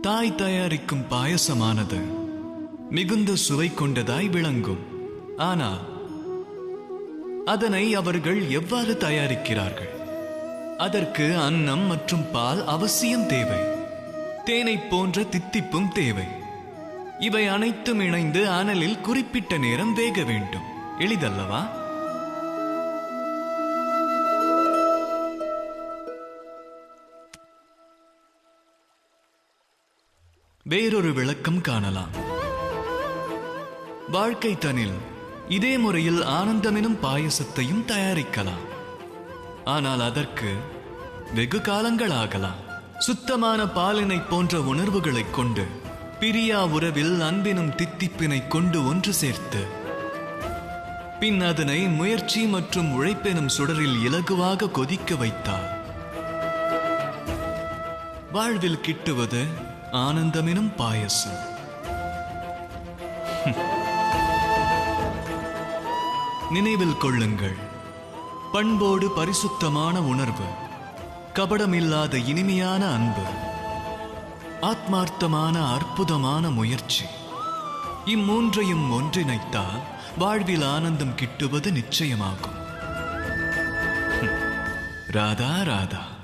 தாய் தயாரிக்கும் பாயசமானது. மிகுந்த சுவை கொண்டதாய் விளங்கும். ஆனால் அதனை அவர்கள் எவ்வாறு தயாரிக்கிறார்கள்? அதற்கு அன்னம் மற்றும் பால் அவசியம் தேவை. தேனை போன்ற தித்திப்பும் தேவை. இவை அனைத்தும் இணைந்து அனலில் குறிப்பிட்ட நேரம் வேக வேண்டும். எளிதல்லவா? வேறொரு விளக்கம் காணலாம். வாழ்க்கை தனில் இதே முறையில் ஆனந்தமெனும் பாயசத்தையும் தயாரிக்கலாம். ஆனால் அதற்கு வெகு காலங்கள் ஆகலாம் சுத்தமான பாலினை போன்ற உணர்வுகளை கொண்டு பிரியா உறவில் அன்பினும் தித்திப்பினை கொண்டு ஒன்று சேர்த்து பின் அதனை முயற்சி மற்றும் உழைப்பெனும் சுடரில் இலகுவாக கொதிக்க வைத்தார் வாழ்வில் கிட்டுவது ஆனந்தமெனும் பாயசம். நினைவில் கொள்ளுங்கள். பண்போடு பரிசுத்தமான உணர்வு கபடமில்லாத இனிமையான அன்பு ஆத்மார்த்தமான அற்புதமான முயற்சி இம்மூன்றையும் ஒன்றிணைத்தால் வாழ்வில் ஆனந்தம் கிட்டுவது நிச்சயமாகும். ராதா ராதா.